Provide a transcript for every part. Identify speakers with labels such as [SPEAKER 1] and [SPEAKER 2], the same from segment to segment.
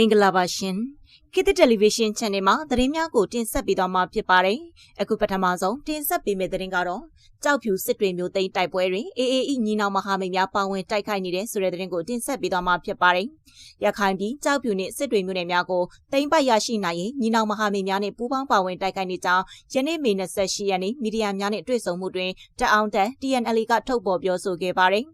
[SPEAKER 1] မင်္ဂလာပါရှင်ခေတ်သစ်တယ်လီဗီရှင်း channel မှာသတင်းများကိုတင်ဆက်ပေးသွားမှာဖြစ်ပါတယ်အခုပထမဆုံးတင်ဆက်ပေးမယ့်သတင်းကတော့ကြောက်ဖြူစစ်တွေမျိုးသိမ်းတိုက်ပွဲတွင် AAE ညီနောင်မဟာမိတ်များပါဝင်တိုက်ခိုက်နေတဲ့ဆိုတဲ့သတင်းကိုတင်ဆက်ပေးသွားမှာဖြစ်ပါတယ်ရခိုင်ပြည်ကြောက်ဖြူနှင့်စစ်တွေမျိုးနယ်များကိုသိမ်းပိုက်ရရှိနိုင်ရင်ညီနောင်မဟာမိတ်များနှင့်ပူးပေါင်းပါဝင်တိုက်ခိုက်နေကြောင်းယနေ့မေ28ရက်နေ့မီဒီယာများနှင့်တွေ့ဆုံမှုတွင်တအောင်တန် TNL ကထုတ်ပေါ်ပြောဆိုခဲ့ပါတယ်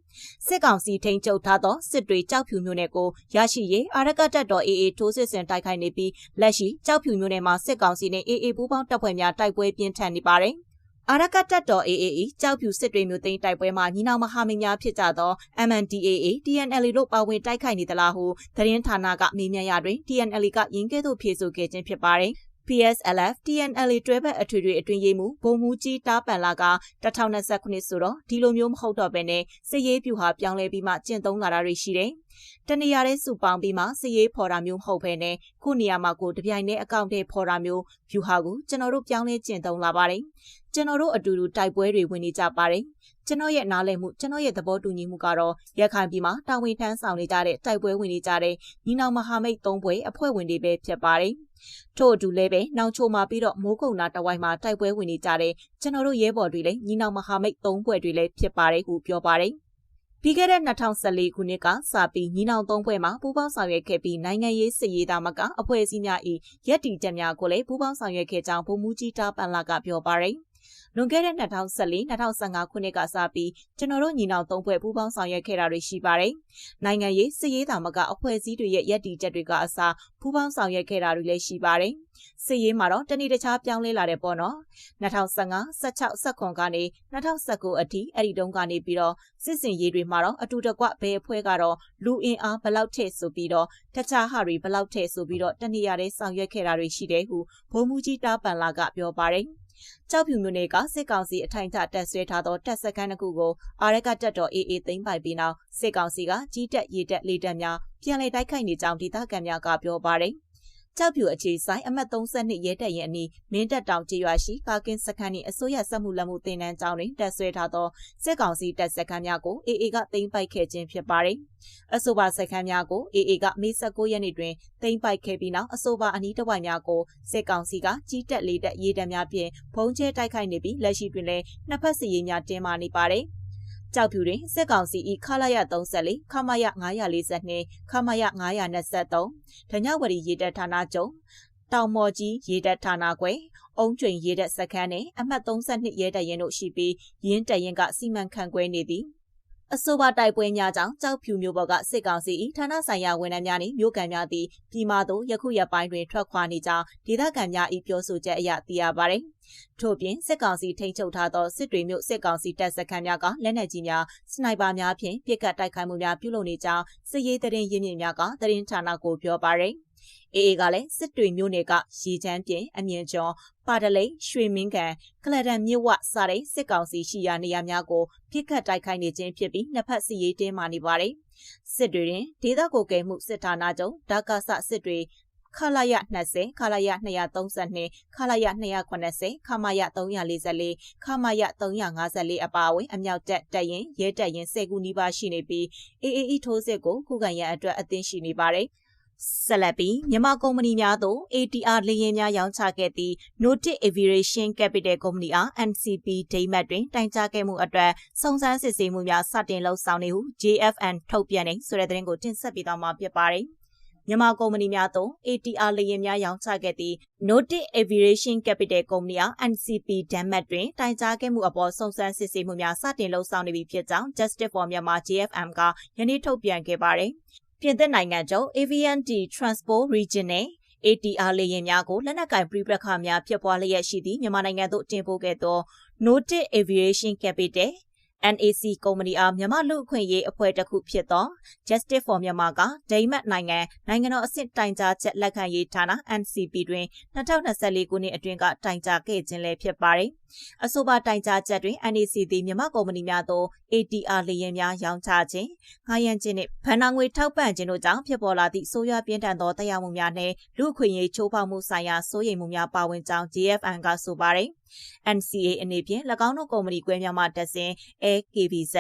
[SPEAKER 1] စစ်ကောင်စီထိန်းချုပ်ထားသောစစ်တွေကြောက်ဖြူမျိုးနယ်ကိုရရှိရေးအာရကတပ်တော် AA ထိုးစစ်ဆင်တိုက်ခိုက်နေပြီးလက်ရှိကြောက်ဖြူမျိုးနယ်မှာစစ်ကောင်စီနဲ့ AA ပူးပေါင်းတပ်ဖွဲ့များတိုက်ပွဲပြင်းထန်နေပါတယ်။ အာရကတပ်တော် AAE ကြောက်ဖြူစစ်တွေမျိုးသိမ်းတိုက်ပွဲမှာညီနောင်မဟာမိတ်များဖြစ်ကြသော MNDAA TNL တို့ပါဝင်တိုက်ခိုက်နေသလားဟုသတင်းဌာနကမေးမြန်းရာတွင် TNL ကရင်းကဲ့သို့ဖြေဆိုခဲ့ခြင်းဖြစ်ပါတယ်။ PSLF TNLA တွဲဘက်အထွေထွေအတွင်းရေးမှူးဘုံမူကြီးတားပန်လာက2020ခုနှစ်ဆိုတော့ဒီလိုမျိုးမဟုတ်တော့ဘဲနဲ့စစ်ရေးပြူဟာပြောင်းလဲပြီးမှကျင့်သုံးလာတာတွေရှိတယ်။တနေရာတဲ့စုပေါင်းပြီးမှစစ်ရေးဖော်တာမျိုးမဟုတ်ဘဲနဲ့ခုနေရာမှာကိုတပြိုင်တည်းအကောင့်တွေဖော်တာမျိုးပြူဟာကိုကျွန်တော်တို့ပြောင်းလဲကျင့်သုံးလာပါတယ်။ကျွန်တော်တို့အတူတူတိုက်ပွဲတွေဝင်နေကြပါတယ်။ ကျွန်တော်ရဲ့နားလည်မှုကျွန်တော်ရဲ့သဘောတူညီမှုကတော့ရခိုင်ပြည်မှာတာဝန်ထမ်းဆောင်နေကြတဲ့တိုက်ပွဲဝင်နေကြတဲ့ညီနောင်မဟာမိတ်၃ဘွဲအဖွဲ့ဝင်တွေပဲဖြစ်ပါတယ်။ထို့အတူလည်းပဲနောင်ချိုမှာပြီးတော့မိုးကုံနာတဝိုင်းမှာတိုက်ပွဲဝင်နေကြတဲ့ကျွန်တော်တို့ရဲဘော်တွေလည်းညီနောင်မဟာမိတ်၃ဘွဲ့တွေလည်းဖြစ်ပါတယ်ဟုပြောပါတယ်ပြီးခဲ့တဲ့2014ခုနှစ်ကစပြီးညီနောင်သုံးဖွဲ့မှာပူးပေါင်းဆောင်ရွက်ခဲ့ပြီးနိုင်ငံရေးစစ်ရေးသားမကအဖွဲ့အစည်းများ၏ရက်တီချက်များကိုလည်းပူးပေါင်းဆောင်ရွက်ခဲ့ကြောင်းဗိုလ်မှူးကြီးတာပန်လာကပြောပါတယ်။ လွန်ခဲ့တဲ့2014-2015ခုနှစ်ကစပြီးကျွန်တော်တို့ညီနောင်သုံးဖွဲ့ပူးပေါင်းဆောင်ရွက်ခဲ့တာတွေရှိပါတယ်။နိုင်ငံရေးစစ်ရေးတာမကအဖွဲ့အစည်းတွေရဲ့ရည်တည်ချက်တွေကအစားပူးပေါင်းဆောင်ရွက်ခဲ့တာတွေလည်းရှိပါတယ်။စစ်ရေးမှာတော့တနေ့တခြားပြောင်းလဲလာတယ်ပေါ့နော်။2015 16 19ကနေ2019အထိအဲ့ဒီတုန်းကနေပြီးတော့စစ်စင်ရေးတွေမှာတော့အတူတကွဘယ်အဖွဲ့ကတော့လူအင်အားဘလောက်ထည့်ဆိုပြီးတော့တခြားဟာတွေဘလောက်ထည့်ဆိုပြီးတော့တနေရာတဲ့ဆောင်ရွက်ခဲ့တာတွေရှိတယ်ဟုဘုံမူကြီးတာပန်လာကပြောပါတယ်။ ကြောက်ဖြူမြို့နယ်ကစစ်ကောင်စီအထိုင်ချတပ်ဆွဲထားသောတပ်စခန်းတစ်ခုကိုအာရကတပ်တော် AA သိမ်းပိုက်ပြီးနောက်စစ်ကောင်စီကကြီးတက်ရေးတက်လေတပ်များပြန်လည်တိုက်ခိုက်နေကြောင်းဒေသခံများကပြောပါတယ် ကြောက်ဖြူအခြေဆိုင်အမှတ်32ရဲတပ်ရင်အနီးမင်းတပ်တောင်ကျေးရွာရှိကာကင်းစခန်းနှင့်အစိုးရစက်မှုလက်မှုတင်နန်းကျောင်းတွင်တပ်ဆွဲထားသောစစ်ကောင်စီတပ်စခန်းများကို AA ကသိမ်းပိုက်ခဲ့ခြင်းဖြစ်ပါတယ်။အဆိုပါစခန်းများကို AA ကမေ19ရက်နေ့တွင်သိမ်းပိုက်ခဲ့ပြီးနောက်အဆိုပါအနီးတစ်ဝိုက်များကိုစစ်ကောင်စီကကြီးတက်လေးတက်ရေးတပ်များဖြင့်ဖုံးကျဲတိုက်ခိုက်နေပြီးလက်ရှိတွင်လည်းနှစ်ဖက်စီရေးများတင်းမာနေပါတယ်။ ကြောက်ဖြူတွင်စစ်ကောင်စီ၏ခလာရ34ခမရ942ခမရ923ဓညဝရီရေတပ်ဌာနချုပ်တောင်မော်ကြီးရေတပ်ဌာနခွဲအုံကျွင်ရေတပ်စခန်းနှင့်အမှတ်32ရဲတပ်ရင်တို့ရှိပြီးရင်းတပ်ရင်ကစီမံခန့်ခွဲနေသည် အဆိုပါတိုက်ပွဲများကြောင့်ကြောက်ဖြူမျိုးပေါ်ကစစ်ကောင်စီ၏ဌာနဆိုင်ရာဝန်ထမ်းများနှင့်မြို့ကန်များသည်ပြည်မာသို့ယခုရက်ပိုင်းတွင်ထွက်ခွာနေကြောင်းဒေသခံများ၏ပြောဆိုချက်အရသိရပါသည်။ထို့ပြင်စစ်ကောင်စီထိန်းချုပ်ထားသောစစ်တွေမျိုးစစ်ကောင်စီတပ်စခန်းများကလက်နက်ကြီးများစနိုက်ပါများဖြင့်ပစ်ကတ်တိုက်ခိုက်မှုများပြုလုပ်နေကြောင်းစစ်ရေးတရင်ရင်းမြစ်များကတရင်ဌာနကိုပြောပါရယ်။အေ အေကလည်းစစ်တွေမျိုးနယ်ကရေချမ်းပြင်အမြင့်ကျော်ပါတလိန်ရွှေမင်းကန်ကလဒန်မြစ်ဝစတဲ့စစ်ကောင်စီရှိရာနေရာများကိုပြစ်ခတ်တိုက်ခိုက်နေခြင်းဖြစ်ပြီးနှစ်ဖက်စီရေးတင်းမာနေပါတယ်စစ်တွေတွင်ဒေသကိုကယ်မှုစစ်ဌာနချုပ်ဒါကာဆစစ်တွေခလာရ20ခလာရ232ခလာရ280ခမရ344ခမရ354အပါအဝင်အမြောက်တက်တက်ရင်ရဲတက်ရင်10ခုနီးပါးရှိနေပြီး AAE ထိုးစစ်ကိုခုခံရန်အတွက်အသင်းရှိနေပါတယ်။ ဆက်လက်ပြီးမြန်မာကုမ္ပဏီများသို့ ATR လေယာဉ်များရောင်းချခဲ့သည့် Notic Aviation Capital ကုမ္ပဏီအား NCP ဒိမတ်တွင်တိုင်ကြားခဲ့မှုအတွက်စုံစမ်းစစ်ဆေးမှုများစတင်လှုပ်ဆောင်နေဟု JFN ထုတ်ပြန်နေဆိုတဲ့သတင်းကိုတင်ဆက်ပေးသွားမှာဖြစ်ပါတယ်။မြန်မာကုမ္ပဏီများသို့ ATR လေယာဉ်များရောင်းချခဲ့သည့် Notic Aviation Capital ကုမ္ပဏီအား NCP ဒန်မတ်တွင်တိုင်ကြားခဲ့မှုအပေါ်စုံစမ်းစစ်ဆေးမှုများစတင်လှုပ်ဆောင်နေပြီဖြစ်ကြောင်း Justice for Myanmar JFM ကယနေ့ထုတ်ပြန်ခဲ့ပါတယ်။ ပြင်သစ်နိုင်ငံချုပ် AVND Transport Region နဲ့ ATR လေယာဉ်များကိုလက်နက်ကင်ပြပခများဖြစ်ပွားလျက်ရှိသည့်မြန်မာနိုင်ငံသို့တင်ပို့ခဲ့သော Noted Aviation Capital NAC ကုမ္ပဏီအားမြန်မာလူအခွင့်ရေးအဖွဲ့တစ်ခုဖြစ်သော Justice for Myanmar ကဒိမတ်နိုင်ငံနိုင်ငံတော်အဆင့်တိုင်ကြားချက်လက်ခံရေးဌာန NCP တွင်2024ခုနှစ်အတွင်းကတိုင်ကြားခဲ့ခြင်းလည်းဖြစ်ပါတယ်။ အဆိုပါတိုင်ကြားချက်တွင် NEC သည်မြန်မာကုမ္ပဏီများသို့ ATR လေယာဉ်များရောင်းချခြင်း၊ငှားရမ်းခြင်းနှင့်ဗန်နာငွေထောက်ပံ့ခြင်းတို့ကြောင့်ဖြစ်ပေါ်လာသည့်ဆိုးရွားပြင်းထန်သောတရားမှုများနှင့်လူအခွင့်အရေးချိုးဖောက်မှုဆိုင်ရာစိုးရိမ်မှုများပါဝင်ကြောင်း GFN ကဆိုပါတယ်။ NCA အနေဖြင့်၎င်းတို့ကုမ္ပဏီကွဲများမှတက်စဉ် AKBZ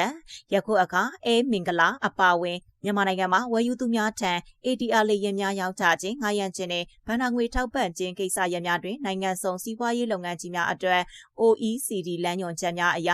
[SPEAKER 1] ယခုအခါ A မင်္ဂလာအပါဝင် မြန်မာနိုင်ငံမှာဝယ်ယူသူများထံ ATR လေယာဉ်များရောင်းချခြင်းငှားရမ်းခြင်းနဲ့ဗဏ္ဍာငွေထောက်ပံ့ခြင်းကိစ္စရပ်များတွင်နိုင်ငံဆောင်စီးပွားရေးလုပ်ငန်းကြီးများအတွက် OECD လမ်းညွှန်ချက်များအရ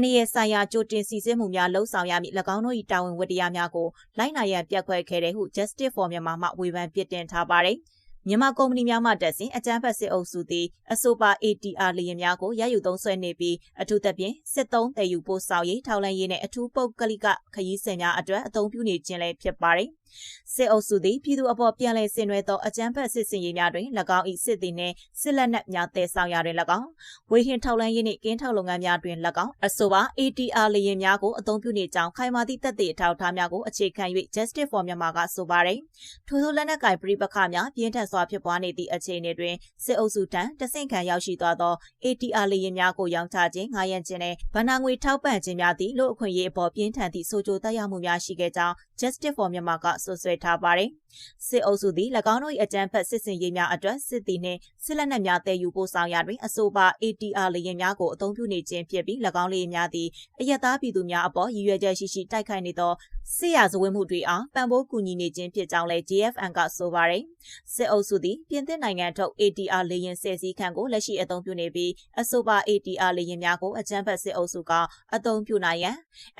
[SPEAKER 1] NAS ဆိုင်ရာကြိုတင်စီစစ်မှုများလှုံ့ဆော်ရမည့်၎င်းတို့၏တာဝန်ဝတ္တရားများကိုလိုက်နာရန်ပြက်ကွက်ခဲ့တဲ့ဟု Justice for Myanmar မှဝေဖန်ပြစ်တင်ထားပါတယ်။ မြန်မာကုမ္ပဏီများမှတက်စဉ်အကြမ်းဖက်စစ်အုပ်စုသည်အဆိုပါ ATR လေယာဉ်များကိုရယူသုံးစွဲနေပြီးအထူးသဖြင့်စစ်သုံးတည်ယူပို့ဆောင်ရေးထောက်လှမ်းရေးနဲ့အထူးပုတ်ကလိကခရီးစဉ်များအတွက်အသုံးပြုနေခြင်းလည်းဖြစ်ပါတယ်။စစ်အုပ်စုသည်ပြည်သူအပေါ်ပြန်လည်ဆင်နွှဲသောအကြမ်းဖက်စစ်စင်ရေးများတွင်၎င်း၏စစ်သည်နှင့်စစ်လက်နက်များတည်ဆောင်ရာတွင်၎င်းဝေဟင်ထောက်လှမ်းရေးနှင့်ကင်းထောက်လုပ်ငန်းများတွင်၎င်းအဆိုပါ ATR လေယာဉ်များကိုအသုံးပြုနေကြောင်းခိုင်မာသည့်တပ်သေးအထောက်အထားများကိုအခြေခံ၍ Justice for Myanmar ကဆိုပါတယ်။ထိုသို့လက်နက်ကိုင်ပြည်ပခါများပြင်းထန်စွာဖြစ်ပွားနေသည့်အခြေအနေတွင်စစ်အုပ်စုထံတဆင့်ခံရောက်ရှိသွားသော ATR လေယာဉ်များကိုရောင်းချခြင်းငှားရမ်းခြင်းနဲ့ဗဏ္ဍာငွေထောက်ပံ့ခြင်းများသည့်လူအခွင့်အရေးအပေါ်ပြင်းထန်သည့်ဆိုကြသက်ရောက်မှုများရှိခဲ့ကြောင်း Justice for Myanmar ကဆွဆွဲထားပါတယ်။စစ်အုပ်စုသည်၎င်းတို့၏အကြမ်းဖက်စစ်စင်ရေးများအတွက်စစ်သည်နှင့်စစ်လက်နက်များတည်ယူပို့ဆောင်ရာတွင်အဆိုပါ ATR လေယာဉ်များကိုအသုံးပြုနေခြင်းဖြစ်ပြီး၎င်းလေယာဉ်များသည်အယက်သားပြည်သူများအပေါ်ရည်ရွယ်ချက်ရှိရှိတိုက်ခိုက်နေသောစစ်ရာဇဝတ်မှုတွေအားပံ့ပိုးကူညီနေခြင်းဖြစ်ကြောင်းလည်း JFN ကဆိုပါတယ်။စစ်အုပ်စုသည်ပြင်သစ်နိုင်ငံထုတ် ATR လေယာဉ်ဆယ်စီးခန့်ကိုလက်ရှိအသုံးပြုနေပြီးအဆိုပါ ATR လေယာဉ်များကိုအကြမ်းဖက်စစ်အုပ်စုကအသုံးပြုနိုင်ရန်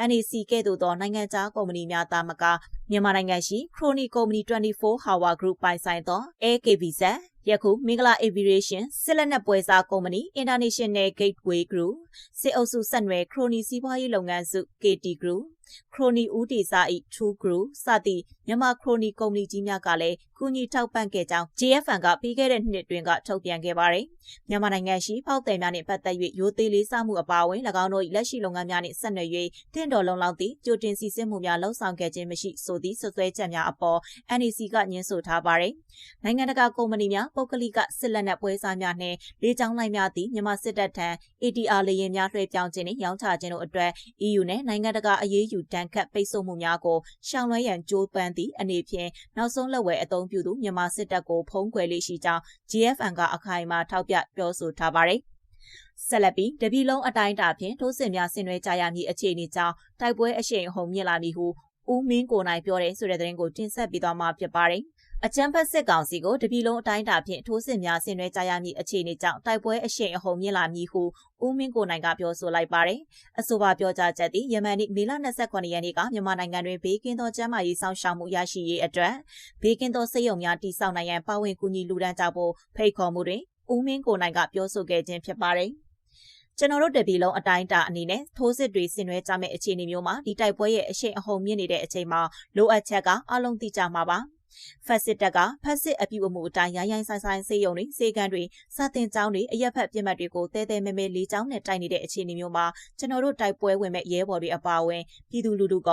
[SPEAKER 1] NEC ကဲ့သို့သောနိုင်ငံခြားကုမ္ပဏီများသားမကမြန်မာနိုင်ငံရှိ Crony Company 24 Hour Group ပိုင်ဆိုင်သော AKBZ ယခုမင်္ဂလာ Aviation စစ်လက်နက်ပွဲစားကုမ္ပဏီ International Gateway Group စစ်အုပ်စုဆက်နွယ် Crony စီးပွားရေးလုပ်ငန်းစု KT Group ခရိုနီဦးတီစာ၏2 group စသည့်မြန်မာခရိုနီကုမ္ပဏီကြီးများကလည်း ကူညီထောက်ပံ့ခဲ့ကြောင်း GFN ကပြီးခဲ့တဲ့နှစ်တွင်ကထုတ်ပြန်ခဲ့ပါတယ်။မြန်မာနိုင်ငံရှိဖောက်သည်များနှင့်ပတ်သက်၍ရိုသေးလေးစားမှုအပါအဝင်၎င်းတို့၏လက်ရှိလုပ်ငန်းများနှင့်ဆက်နွယ်၍တင့်တော်လုံလောက်သည့်ကြိုတင်စီစစ်မှုများလှုံ့ဆော်ခဲ့ခြင်းမရှိဆိုသည့်ဆွဆွဲချက်များအပေါ် NEC ကညှင်းဆိုထားပါတယ်။နိုင်ငံတကာကုမ္ပဏီများပုဂ္ဂလိကစစ်လက်နက်ပွဲစားများနှင့်လေကြောင်းလိုင်းများသည့်မြန်မာစစ်တပ်ထံ ATR လေယာဉ်များလွှဲပြောင်းခြင်းနှင့်ရောင်းချခြင်းတို့အတွက် EU နှင့်နိုင်ငံတကာအရေးယူတန်းခတ်ပိတ်ဆို့မှုများကိုရှောင်လွှဲရန်ကြိုးပမ်းသည့်အနေဖြင့်နောက်ဆုံးလက်ဝဲအသုံးပြုသူမြန်မာစစ်တပ်ကိုဖုံးကွယ်လေးရှိကြောင်း GFN ကအခိုင်အမာထောက်ပြပြောဆိုထားပါတယ်ဆက်လက်ပြီးတပီလုံးအတိုင်းအတာဖြင့်ထိုးစစ်များဆင်နွှဲကြရမည်အခြေအနေကြောင့်တိုက်ပွဲအရှိန်အဟုန်မြင့်လာမည်ဟုဦးမင်းကိုနိုင်ပြောတဲ့ဆိုတဲ့သတင်းကိုတင်ဆက်ပေးသွားမှာဖြစ်ပါတယ်။ အကြမ်းဖက်စစ်ကောင်စီကိုတပြည်လုံးအတိုင်းအတာဖြင့်ထိုးစစ်များဆင်နွှဲကြရမည့်အခြေအနေကြောင့်တိုက်ပွဲအရှိန်အဟုန်မြင့်လာမည်ဟုဦးမင်းကိုနိုင်ကပြောဆိုလိုက်ပါတယ်။အဆိုပါပြောကြားချက်သည်ယမန်နေ့မေလ28ရက်နေ့ကမြန်မာနိုင်ငံတွင်ဘေးကင်းသောကျန်းမာရေးစောင့်ရှောက်မှုရရှိရေးအတွက်ဘေးကင်းသောစိတ်ယုံများတည်ဆောက်နိုင်ရန်ပါဝင်ကူညီလူဒန်းကြဖို့ဖိတ်ခေါ်မှုတွင်ဦးမင်းကိုနိုင်ကပြောဆိုခဲ့ခြင်းဖြစ်ပါတယ်။ကျွန်တော်တို့တပြည်လုံးအတိုင်းအတာအနေနဲ့ထိုးစစ်တွေဆင်နွှဲကြမယ့်အခြေအနေမျိုးမှာဒီတိုက်ပွဲရဲ့အရှိန်အဟုန်မြင့်နေတဲ့အချိန်မှာလိုအပ်ချက်ကအလုံးသိကြမှာပါ ဖက်စစ်တပ်ကဖက်စစ်အပြုအမူအတိုင်းရိုင်းရိုင်းဆိုင်ဆိုင်စေယုံတွေစေကန်းတွေစာတင်ကျောင်းတွေအရက်ဖက်ပြစ်မှတ်တွေကိုတဲတဲမဲမဲလေးကျောင်းနဲ့တိုက်နေတဲ့အခြေအနေမျိုးမှာကျွန်တော်တို့တိုက်ပွဲဝင်မဲ့ရဲဘော်တွေအပါအဝင်ပြည်သူလူထုက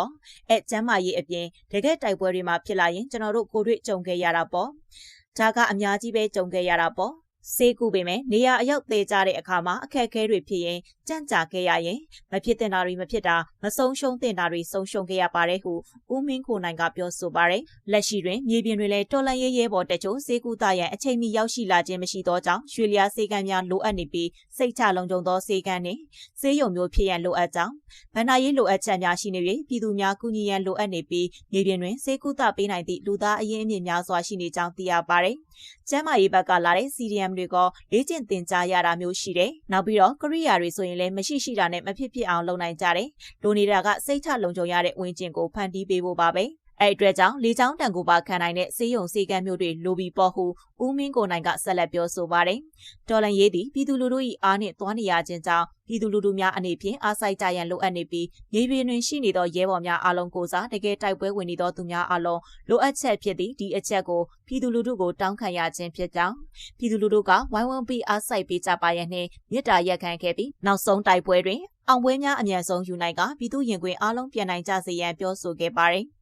[SPEAKER 1] အဲကျမ်းမာရေးအပြင်တကယ်တိုက်ပွဲတွေမှာဖြစ်လာရင်ကျွန်တော်တို့ကိုတွေ့ကြုံခဲ့ရတာပေါ့ဒါကအများကြီးပဲကြုံခဲ့ရတာပေါ့ စေကူပေမဲ့နေရာအရောက်သေးကြတဲ့အခါမှာအခက်အခဲတွေဖြစ်ရင်ကြန့်ကြာခဲ့ရရင်မဖြစ်တင်တာတွေမဖြစ်တာမဆုံးရှုံးတင်တာတွေဆုံးရှုံးခဲ့ရပါတယ်ဟုဦးမင်းကိုနိုင်ကပြောဆိုပါတယ်လက်ရှိတွင်မြေပြင်တွင်လည်းတော်လန်ရေးရဲဘော်တချို့စေကူသားရန်အချိန်မီရောက်ရှိလာခြင်းမရှိသောကြောင့်ရွှေလျားစေကမ်းများလိုအပ်နေပြီးစိတ်ချလုံခြုံသောစေကမ်းနှင့်စေယုံမျိုးဖြစ်ရန်လိုအပ်ကြောင်းဗန္နာရေးလိုအပ်ချက်များရှိနေ၍ပြည်သူများကူညီရန်လိုအပ်နေပြီးမြေပြင်တွင်စေကူသားပေးနိုင်သည့်လူသားအရင်းအမြစ်များစွာရှိနေကြောင်းသိရပါတယ် ကျမ်းမာရေးဘက်ကလာတဲ့ CDM တွေကလေ့ကျင့်သင်ကြားရတာမျိုးရှိတယ်။နောက်ပြီးတော့ကရိယာတွေဆိုရင်လည်းမရှိရှိတာနဲ့မဖြစ်ဖြစ်အောင်လုပ်နိုင်ကြတယ်။လိုနေတာကစိတ်ချလုံခြုံရတဲ့ဝင်းကျင်ကိုဖန်တီးပေးဖို့ပါပဲ။ အဲ့အတွက်ကြောင့်လေချောင်းတန်ကိုပါခံနိုင်တဲ့စေယုံစေကမ်းမျိုးတွေလိုပြီးပေါ်ဟုဦးမင်းကိုနိုင်ကဆက်လက်ပြောဆိုပါတယ်။တော်လန်ရေးသည်ပြည်သူလူထု၏အားနှင့်သွားနေရခြင်းကြောင့်ပြည်သူလူထုများအနေဖြင့်အားစိုက်ကြရန်လိုအပ်နေပြီးမြေပြင်တွင်ရှိနေသောရဲဘော်များအားလုံးကိုစားတကယ်တိုက်ပွဲဝင်နေသောသူများအားလုံးလိုအပ်ချက်ဖြစ်သည့်ဒီအချက်ကိုပြည်သူလူထုကိုတောင်းခံရခြင်းဖြစ်ကြောင်းပြည်သူလူထုကဝိုင်းဝန်းပြီးအားစိုက်ပေးကြပါရန်နှင့်မေတ္တာရက်ခံခဲ့ပြီးနောက်ဆုံးတိုက်ပွဲတွင်အောင်ပွဲများအမြန်ဆုံးယူနိုင်ကပြည်သူရင်ခွင်အားလုံးပြန်နိုင်ကြစေရန်ပြောဆိုခဲ့ပါတယ်။